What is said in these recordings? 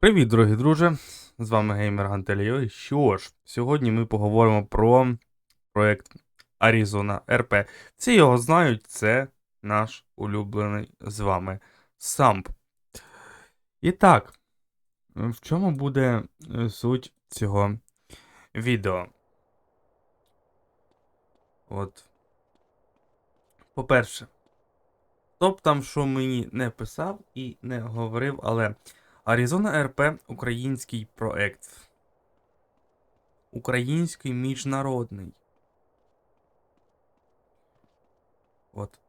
Привіт, дорогі друже! З вами геймер Гантеліо. Що ж, сьогодні ми поговоримо про проект Arizona RP. Всі його знають, це наш улюблений з вами Самп. І так, в чому буде е, суть цього відео? От. По-перше, хто б там що мені не писав і не говорив, але. Arizona RP український проект. Український міжнародний. От.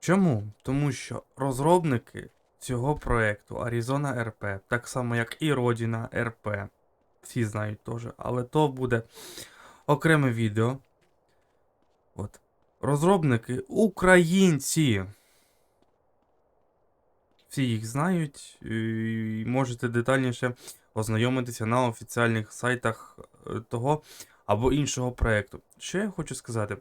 Чому? Тому що розробники цього проекту Arizona RP, так само як і Родина RP, всі знають теж, але то буде окреме відео. От. Розробники українці. Всі їх знають, і можете детальніше ознайомитися на офіціальних сайтах е, того або іншого проєкту. Що я хочу сказати?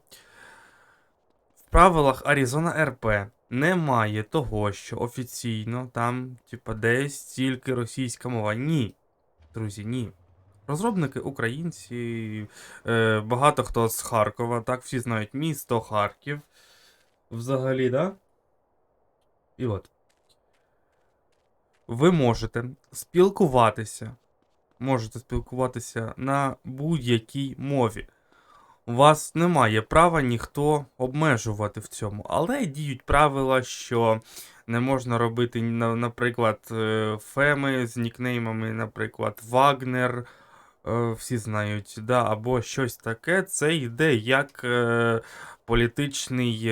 В правилах Arizona RP немає того, що офіційно там, типа, десь тільки російська мова. Ні. Друзі, ні. Розробники українці, е, багато хто з Харкова, так, всі знають місто Харків. Взагалі, да? І от ви можете спілкуватися. Можете спілкуватися на будь-якій мові. У вас немає права ніхто обмежувати в цьому. Але діють правила, що не можна робити, наприклад, е, феми з нікнеймами, наприклад, Вагнер. е, Всі знають, да, або щось таке. Це йде як е, політичний,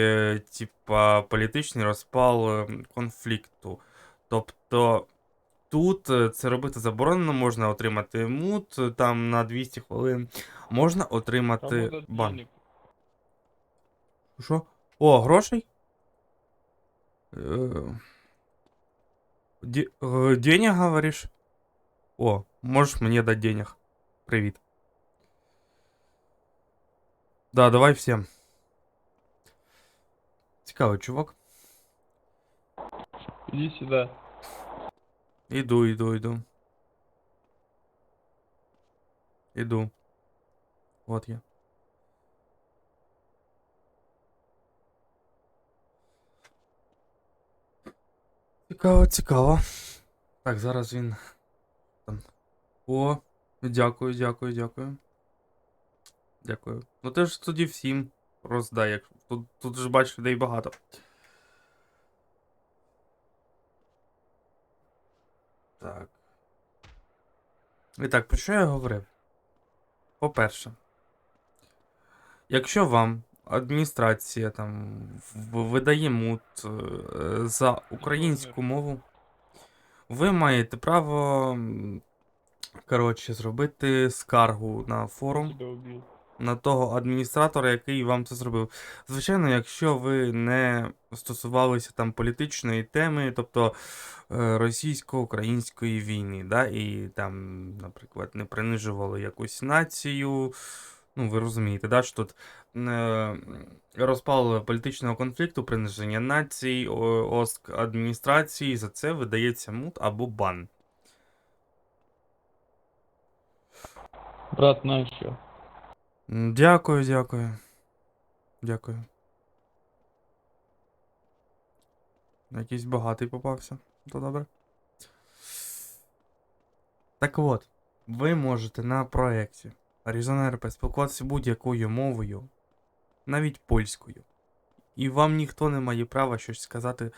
типа, політичний розпал конфлікту. Тобто тут е, це робити заборонено, можна отримати мут е, там на 200 хвилин, можна отримати бан. Що? О, грошей? Е, е, Денег, говориш? О, можеш мені дати денег. Привіт. Да, давай всем. Цікавий чувак. Иди сюда. Іду, іду, іду. Іду. От я. Цікаво, цікаво. Так, зараз він. Там. О, дякую, дякую, дякую. Дякую. Ну ти ж тоді всім роздай, як. Тут, тут ж бачиш людей багато. Так. І так, про що я говорив? По-перше, якщо вам адміністрація там видає мут е, за українську мову, ви маєте право, коротше, зробити скаргу на форум. На того адміністратора, який вам це зробив. Звичайно, якщо ви не стосувалися там політичної теми, тобто е, російсько-української війни, да, і там, наприклад, не принижували якусь націю. Ну, ви розумієте, да, що тут е, розпал політичного конфлікту, приниження націй, ОСК адміністрації, за це видається мут або бан. Брат, на еще. М, Дякую, дякую. Дякую. Якийсь багатий попався. То добре. Так от, ви можете на проєкті Arizona RP спілкуватися будь-якою мовою, навіть польською. І вам ніхто не має права щось сказати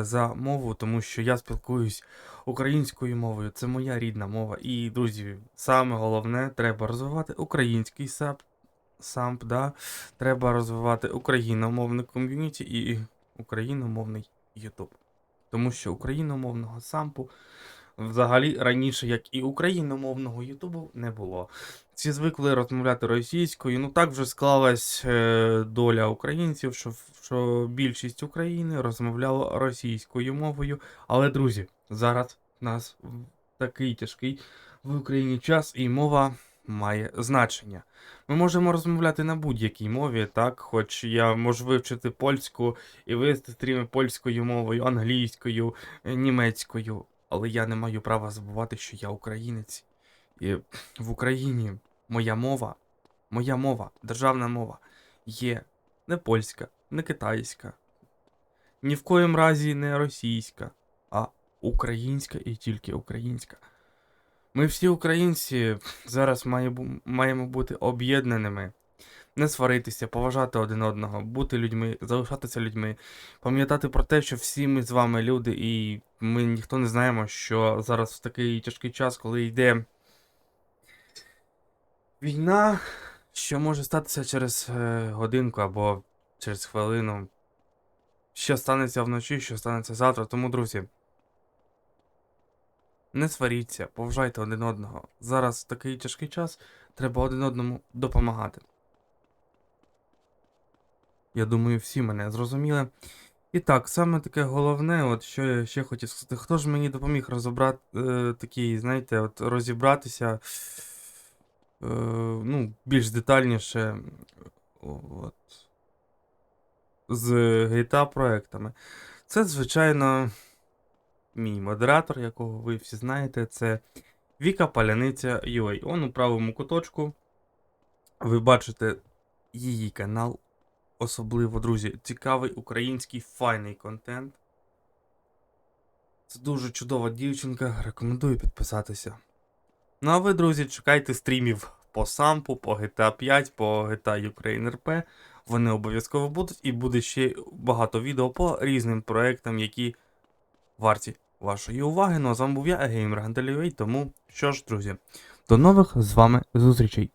за мову, тому що я спілкуюсь українською мовою. Це моя рідна мова. І, друзі, саме головне, треба розвивати український сап, самп, да? треба розвивати україномовне ком'юніті і україномовний Ютуб. Тому що україномовного сампу взагалі раніше, як і україномовного Ютубу, не було. Всі звикли розмовляти російською. Ну так вже склалась е, доля українців, що, що більшість України розмовляла російською мовою. Але, друзі, зараз в нас такий тяжкий в Україні час і мова має значення. Ми можемо розмовляти на будь-якій мові, так, хоч я можу вивчити польську і вести стріми польською мовою, англійською, німецькою. Але я не маю права забувати, що я українець. І в Україні моя мова, моя мова, державна мова є не польська, не китайська, ні в коїм разі не російська, а українська і тільки українська. Ми всі українці зараз маємо бути об'єднаними, не сваритися, поважати один одного, бути людьми, залишатися людьми, пам'ятати про те, що всі ми з вами люди, і ми ніхто не знаємо, що зараз в такий тяжкий час, коли йде війна, що може статися через е, годинку або через хвилину. Що станеться вночі, що станеться завтра. Тому, друзі, не сваріться, поважайте один одного. Зараз такий тяжкий час, треба один одному допомагати. Я думаю, всі мене зрозуміли. І так, саме таке головне, от що я ще хотів сказати, хто ж мені допоміг розібрати е, такий, знаєте, от розібратися е, ну, більш детальніше от, з GTA проектами. Це, звичайно, мій модератор, якого ви всі знаєте, це Віка Паляниця UA. Он у правому куточку. Ви бачите її канал. Особливо, друзі, цікавий український файний контент. Це дуже чудова дівчинка, рекомендую підписатися. Ну а ви, друзі, чекайте стрімів по сампу, по GTA 5, по GTA Ukraine RP. Вони обов'язково будуть, і буде ще багато відео по різним проектам, які варті вашої уваги. Ну а з вами був я, Геймер Гантелівей. Тому що ж, друзі, до нових з вами зустрічей.